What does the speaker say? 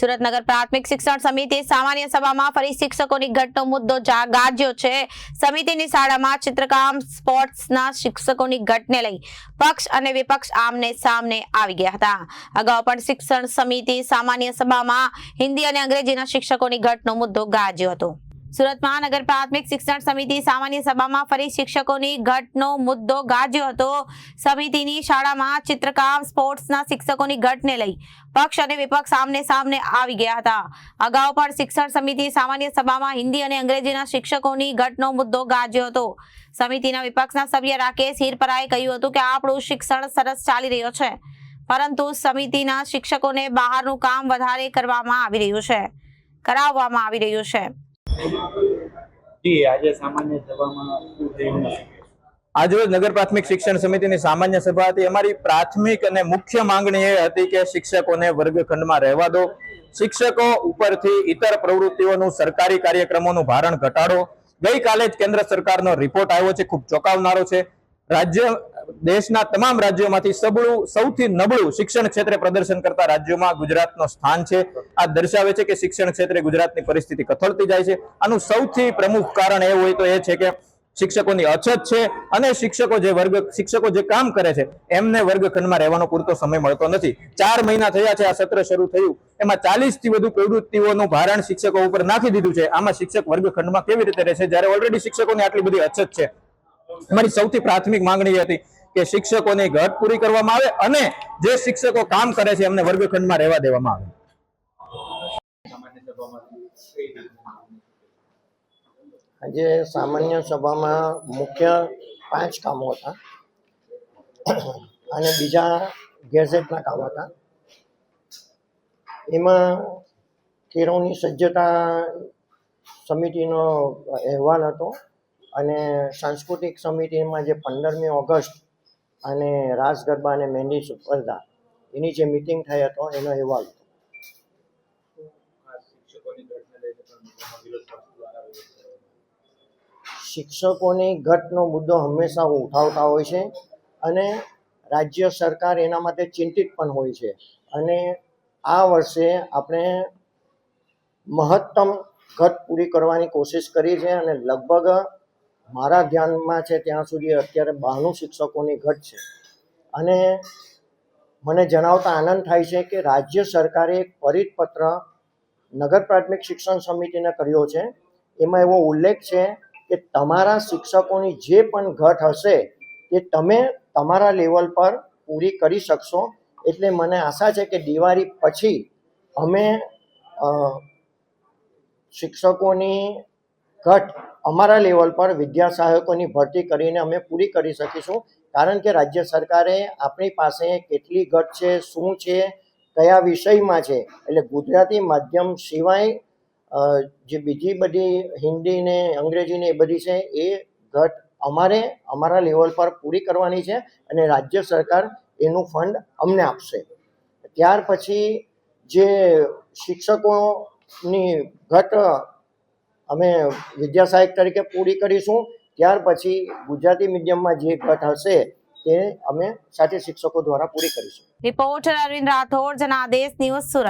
સુરતનગર પ્રાથમિક શિક્ષણ સમિતિ સામાન્ય સભામાં ફરી શિક્ષકોની ઘટનો મુદ્દો ગાજ્યો છે. સમિતિની શાળામાં ચિત્રકામ, સ્પોર્ટ્સના શિક્ષકોની ઘટને લઈ પક્ષ અને વિપક્ષ આમને સામને આવી ગયા હતા. અગાઉ પણ શિક્ષણ સમિતિ સામાન્ય સભામાં હિન્દી અને અંગ્રેજીના શિક્ષકોની ઘટનો મુદ્દો ગાજ્યો હતો. સુરત મહાનગર પ્રાથમિક શિક્ષણ સમિતિ સામાન્ય સભામાં ફરી શિક્ષકોની ઘટનો મુદ્દો ગાજ્યો હતો. સમિતિની શાળામાં ચિત્રકામ, સ્પોર્ટ્સના શિક્ષકોની ઘટને લઈ પક્ષ અને વિપક્ષ સામને સામને આવી ગયા હતા. અગાઉ પણ શિક્ષણ સમિતિ સામાન્ય સભામાં હિન્દી અને અંગ્રેજીના શિક્ષકોની ઘટનો મુદ્દો ગાજ્યો હતો. સમિતિના વિપક્ષના સભ્ય રાકેશ હિરપરાએ કહ્યું હતું કે આપણું શિક્ષણ સરસ ચાલી રહ્યો છે, પરંતુ સમિતિના શિક્ષકોને બહારનું કામ વધારે કરવામાં આવી રહ્યું છે, કરાવવામાં આવી રહ્યું છે. જી, આજે નગર પ્રાથમિક શિક્ષણ સમિતિની સામાન્ય સભા હતી. અમારી પ્રાથમિક અને મુખ્ય માંગણી એ હતી કે શિક્ષકોને વર્ગખંડમાં રહેવા દો. શિક્ષકો ઉપરથી ઇતર પ્રવૃત્તિઓનું સરકારી કાર્યક્રમોનું ભારણ ઘટાડો. ગઈકાલે જ કેન્દ્ર સરકારનો રિપોર્ટ આવ્યો છે. ખૂબ ચોંકાવનારો છે. રાજ્ય દેશના તમામ રાજ્યોમાંથી સબળું, સૌથી નબળું શિક્ષણ ક્ષેત્રે પ્રદર્શન કરતા રાજ્યોમાં ગુજરાતનો સ્થાન છે. આ દર્શાવે છે કે શિક્ષણ ક્ષેત્રે ગુજરાતની પરિસ્થિતિ કથળતી જાય છે. આનું સૌથી પ્રમુખ કારણ એ હોય તો એ છે કે શિક્ષકોની અછત છે અને શિક્ષકો જે વર્ગ, શિક્ષકો જે કામ કરે છે, એમને વર્ગખંડમાં રહેવાનો પૂરતો સમય મળતો નથી. ચાર મહિના થયા છે આ સત્ર શરૂ થયું. એમાં ચાલીસથી વધુ પ્રવૃત્તિઓનું ભારણ શિક્ષકો ઉપર નાખી દીધું છે. આમાં શિક્ષક વર્ગખંડમાં કેવી રીતે રહેશે? જ્યારે ઓલરેડી શિક્ષકોની આટલી બધી અછત છે. અમારી સૌથી પ્રાથમિક માંગણી હતી કે શિક્ષકોની ઘટ પૂરી કરવામાં આવે અને જે શિક્ષકો કામ કરે છે એમને વર્ગખંડમાં રહેવા દેવામાં આવે? આજે સામાન્ય સભામાં મુખ્ય પાંચ કામો હતા અને બીજા ગેઝેટના કામ હતા એમાં કેળવણી સજ્જતા સમિતિનો અહેવાલ હતો અને સાંસ્કૃતિક સમિતિમાં જે પંદરમી ઓગસ્ટ અને રાસ ગરબા અને મહેંદી સ્પર્ધા. એની જે મિટિંગ થઈ હતો, એનો અહેવાલ શિક્ષકોની ઘટનો મુદ્દો હંમેશા ઉઠાવતા હોય છે અને રાજ્ય સરકાર એના માટે ચિંતિત પણ હોય છે. અને આ વર્ષે આપણે મહત્તમ ઘટ પૂરી કરવાની કોશિશ કરી છે અને લગભગ મારા ધ્યાનમાં છે ત્યાં સુધી અત્યારે બાણું શિક્ષકોની ઘટ છે. અને મને જણાવતા આનંદ થાય છે કે રાજ્ય સરકારે એક પરિપત્ર નગર પ્રાથમિક શિક્ષણ સમિતિને કર્યો છે. એમાં એવો ઉલ્લેખ છે કે તમારા શિક્ષકોની જે પણ ઘટ હશે તે તમે તમારા લેવલ પર પૂરી કરી શકશો. એટલે મને આશા છે કે દિવાળી પછી અમે શિક્ષકોની ઘટ અમારા લેવલ પર વિદ્યા સહાયકોની ભરતી કરીને અમે પૂરી કરી શકીશું. કારણ કે રાજ્ય સરકારે આપણી પાસે કેટલી ઘટ છે, શું છે, કયા વિષયમાં છે? એટલે ગુજરાતી માધ્યમ સિવાય જે બીજી બધી હિન્દી ને અંગ્રેજી ને એ બધી છે, એ ઘટ અમારે, અમારા લેવલ પર પૂરી કરવાની છે અને રાજ્ય સરકાર એનું ફંડ અમને આપશે. ત્યાર પછી જે શિક્ષકોની ઘટ અમે વિદ્યા સહાયક તરીકે પૂરી કરીશું. ત્યાર પછી ગુજરાતી મીડિયમમાં જે ઘટ હશે તે અમે સાથે શિક્ષકો દ્વારા પૂરી કરીશું. Reporter Arvind Rathod, Janadesh, news Surat.